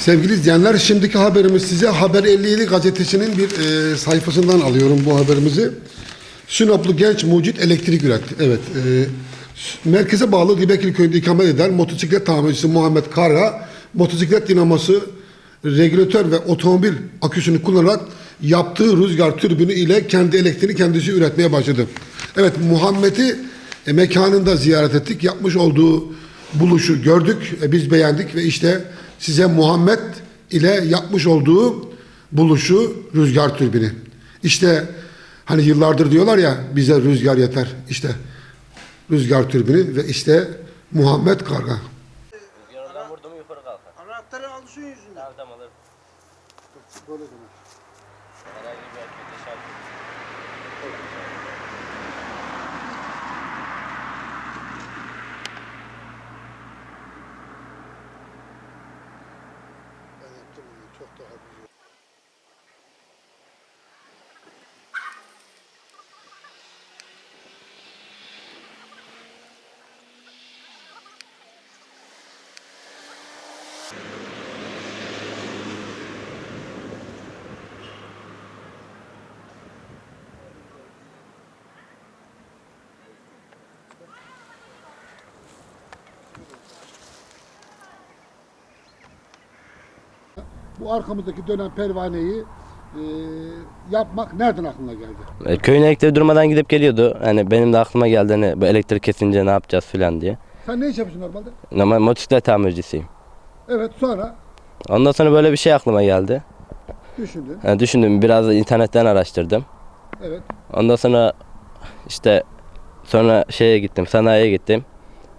Sevgili izleyenler şimdiki haberimiz size Haber 57 gazetesinin bir e, sayfasından alıyorum bu haberimizi. Sinoplu genç mucit elektrik üretti. Evet. E, merkeze bağlı Dibekli köyünde ikamet eden motosiklet tamircisi Muhammed Kara motosiklet dinamosu regülatör ve otomobil aküsünü kullanarak yaptığı rüzgar türbünü ile kendi elektriğini kendisi üretmeye başladı. Evet Muhammed'i e, mekanında ziyaret ettik. Yapmış olduğu buluşu gördük. E, biz beğendik ve işte size Muhammed ile yapmış olduğu buluşu rüzgar türbini. İşte hani yıllardır diyorlar ya bize rüzgar yeter. İşte rüzgar türbini ve işte Muhammed Karga. Yanından vurdu mu yukarı kalkar. Anahtarı al şu yüzünden. Nereden alır? Herhangi bir harekette şarkı. Uh, Bu arkamızdaki dönen pervaneyi e, yapmak nereden aklına geldi? E, köyün elektriği durmadan gidip geliyordu. Hani benim de aklıma geldi hani bu elektrik kesince ne yapacağız filan diye. Sen ne iş yapıyorsun normalde? Normal motosiklet tamircisiyim. Evet sonra Ondan sonra böyle bir şey aklıma geldi. düşündün. Yani düşündüm biraz da internetten araştırdım. Evet. Ondan sonra işte sonra şeye gittim sanayiye gittim.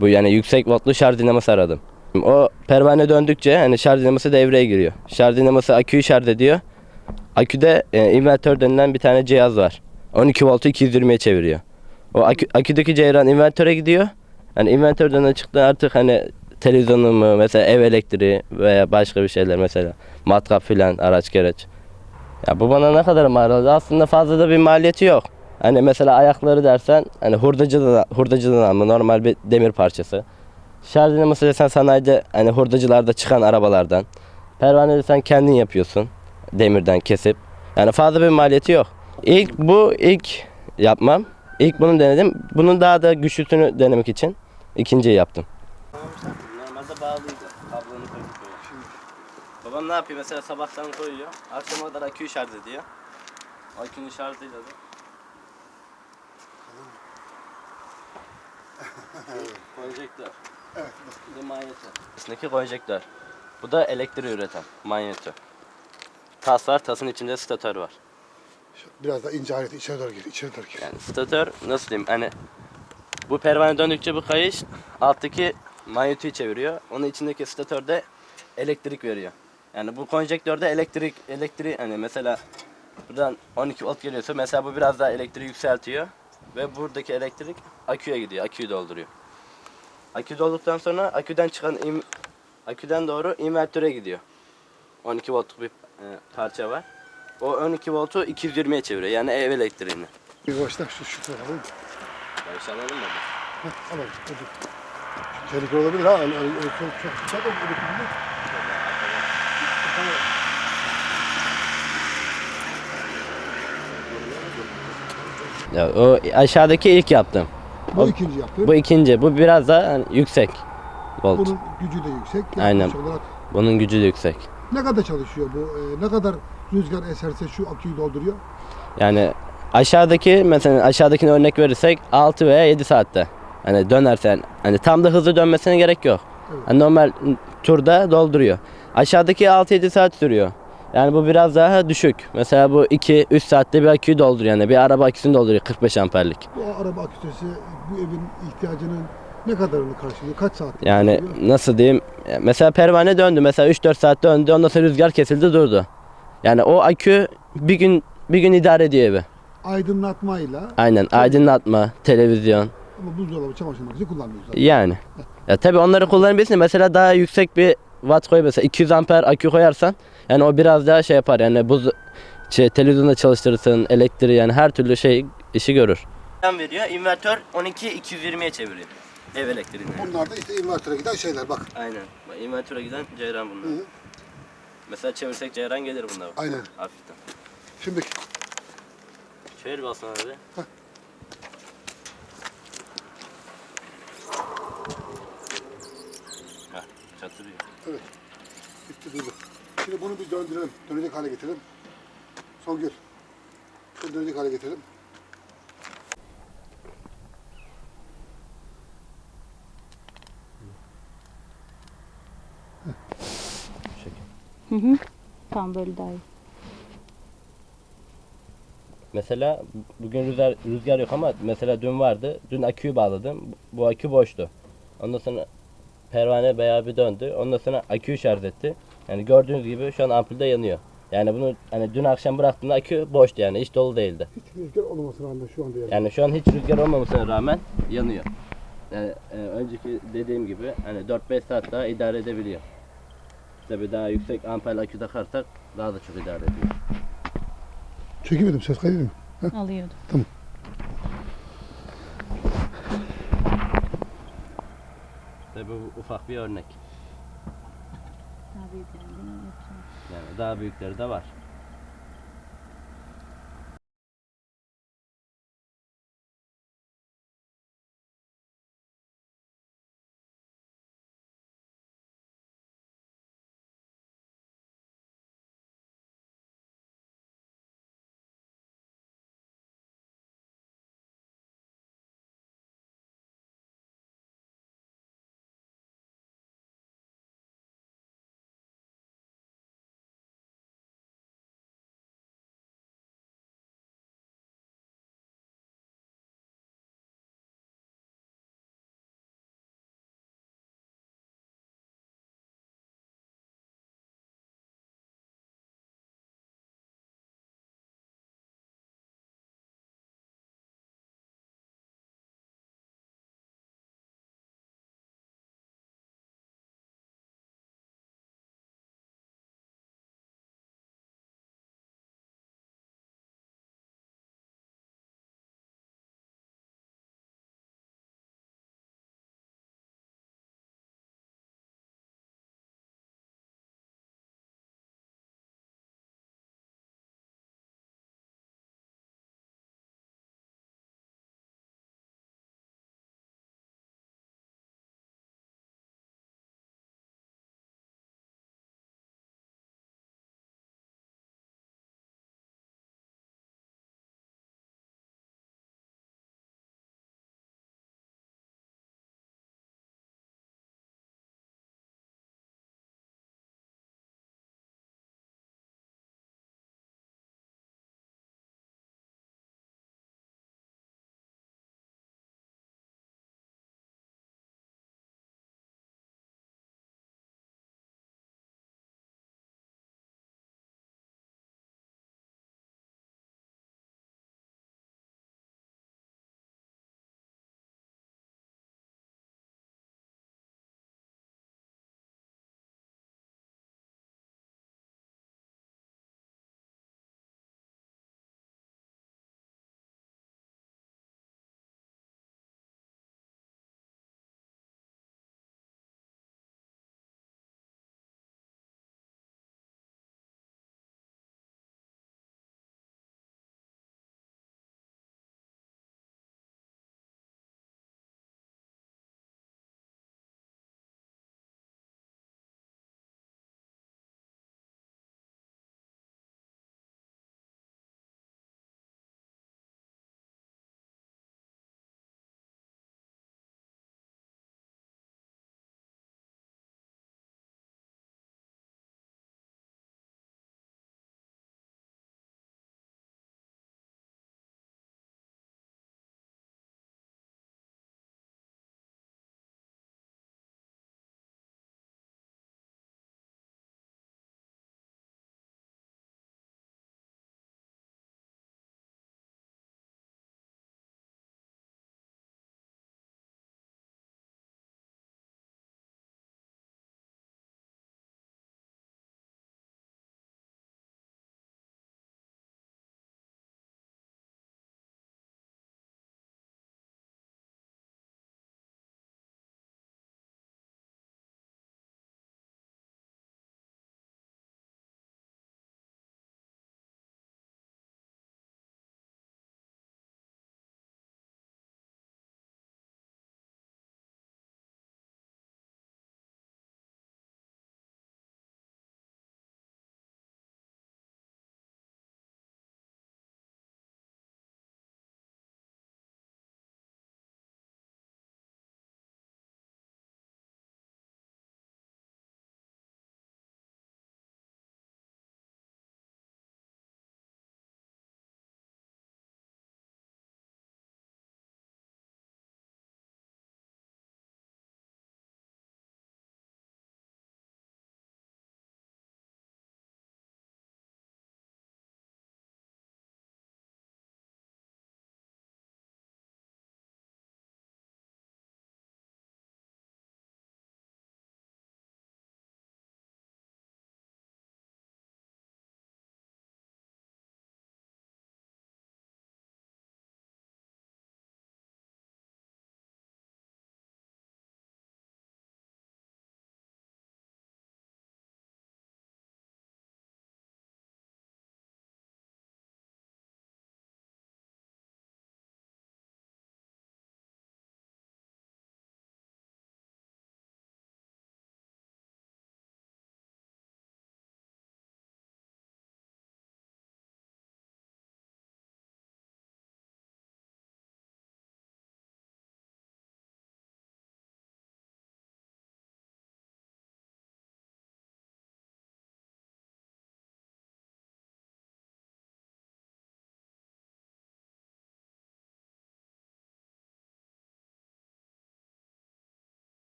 Bu yani yüksek voltlu şarj dinaması aradım. O pervane döndükçe hani şarj dinaması devreye giriyor. Şarj dinaması aküyü şarj ediyor. Aküde e, invertör denilen bir tane cihaz var. 12 voltu 220'ye çeviriyor. O akü, aküdeki ceyran invertöre gidiyor. Hani invertörden çıktı artık hani televizyonumu mesela ev elektriği veya başka bir şeyler mesela matkap filan araç gereç. Ya bu bana ne kadar mal oldu? Aslında fazla da bir maliyeti yok. Hani mesela ayakları dersen hani hurdacıdan, hurdacıdan alma normal bir demir parçası. Şarj dinaması desen sanayide hani hurdacılarda çıkan arabalardan. Pervane desen kendin yapıyorsun demirden kesip. Yani fazla bir maliyeti yok. İlk bu ilk yapmam. İlk bunu denedim. Bunun daha da güçlüsünü denemek için ikinciyi yaptım. Normalde bağlıydı. Kablonu koyup Babam ne yapıyor mesela sabahtan koyuyor. Akşama kadar aküyü şarj ediyor. Akünün şarjıyla da. konjektör. Evet. Bu da manyetör. İçindeki konjektör. Bu da elektriği üreten manyetör. Tas var, tasın içinde statör var. Biraz da ince alet içeri doğru gir, içeri doğru gir. Yani statör nasıl diyeyim hani bu pervane döndükçe bu kayış alttaki manyetüyü çeviriyor. Onun içindeki statör de elektrik veriyor. Yani bu konjektörde elektrik elektriği hani mesela buradan 12 volt geliyorsa mesela bu biraz daha elektriği yükseltiyor ve buradaki elektrik aküye gidiyor. Aküyü dolduruyor. Akü dolduktan sonra aküden çıkan im- aküden doğru invertöre gidiyor. 12 voltluk bir e, parça var. O 12 voltu 220'ye çeviriyor. Yani ev elektriğini. Bir başla şu şu tarafa alalım. Barış anladın mı? Heh, alalım. Hadi. Tehlikeli olabilir ha. Öyle, öyle, öyle çok çok çok çok Ya o aşağıdaki ilk yaptım. Bu ikinci yaptı. Bu ikinci. Bu biraz daha hani yüksek volt. Bunun gücü de yüksek. Aynen. Olarak Bunun gücü de yüksek. ne kadar çalışıyor bu? Ee, ne kadar rüzgar eserse şu aküyü dolduruyor? Yani aşağıdaki mesela aşağıdakine örnek verirsek 6 veya 7 saatte. Hani dönersen hani tam da hızlı dönmesine gerek yok. Evet. Hani normal turda dolduruyor. Aşağıdaki 6-7 saat sürüyor. Yani bu biraz daha düşük. Mesela bu 2-3 saatte bir aküyü dolduruyor. Yani bir araba aküsünü dolduruyor 45 amperlik. Bu araba aküsü bu evin ihtiyacının ne kadarını karşılıyor? Kaç saat? Yani karşılıyor? nasıl diyeyim? Mesela pervane döndü. Mesela 3-4 saat döndü. Ondan sonra rüzgar kesildi durdu. Yani o akü bir gün bir gün idare ediyor evi. aydınlatmayla Aynen. Aydınlatma, televizyon. ama buzdolabı çamaşır makinesi kullanmıyoruz. zaten. Yani. Ya tabii onları kullanabilirsin. Mesela daha yüksek bir watt koy mesela 200 amper akü koyarsan yani o biraz daha şey yapar. Yani buz şey, televizyonda çalıştırırsın, elektriği yani her türlü şey işi görür. veriyor. İnvertör 12 220'ye çeviriyor. Ev elektriğini. Bunlar da işte invertöre giden şeyler bak. Aynen. İnvertöre giden ceyran bunlar. Hı. Mesela çevirsek ceyran gelir bunlar. Aynen. Hafiften. Şimdi Çevir baksana abi. Heh, çatırıyor. evet. Bitti durdu. Şimdi bunu bir döndürelim. Dönecek hale getirelim. Songül. Şöyle dönecek hale getirelim. Bu şekil. Hı hı. Tam böyle daha iyi. Mesela bugün rüzgar, rüzgar yok ama mesela dün vardı. Dün aküyü bağladım. Bu akü boştu. Ondan sonra pervane bayağı bir döndü. Ondan sonra aküyü şarj etti. Yani gördüğünüz gibi şu an ampulde yanıyor. Yani bunu hani dün akşam bıraktığımda akü boştu yani hiç dolu değildi. Hiç rüzgar olmamasına rağmen şu anda yani. Yani şu an hiç rüzgar olmamasına rağmen yanıyor. Yani e, önceki dediğim gibi hani 4-5 saat daha idare edebiliyor. Tabii daha yüksek amper akü takarsak daha da çok idare ediyor. Çekemedim. Ses kaydediyor mu? Alıyordum. Tabii bu ufak bir örnek. Daha büyük yani. Yani daha büyükleri de var.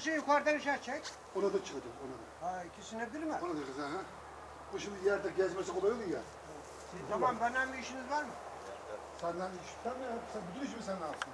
Şey yukarıdan işe çek. Ona da çıkacak, ona da. Ha ikisine bir mi? Ona da kız ha. Bu şimdi yerde gezmesi kolay olur ya. Tamam benden bir işiniz var mı? Senden iş, sen ne yap? Sen bütün işimi sen yapsın?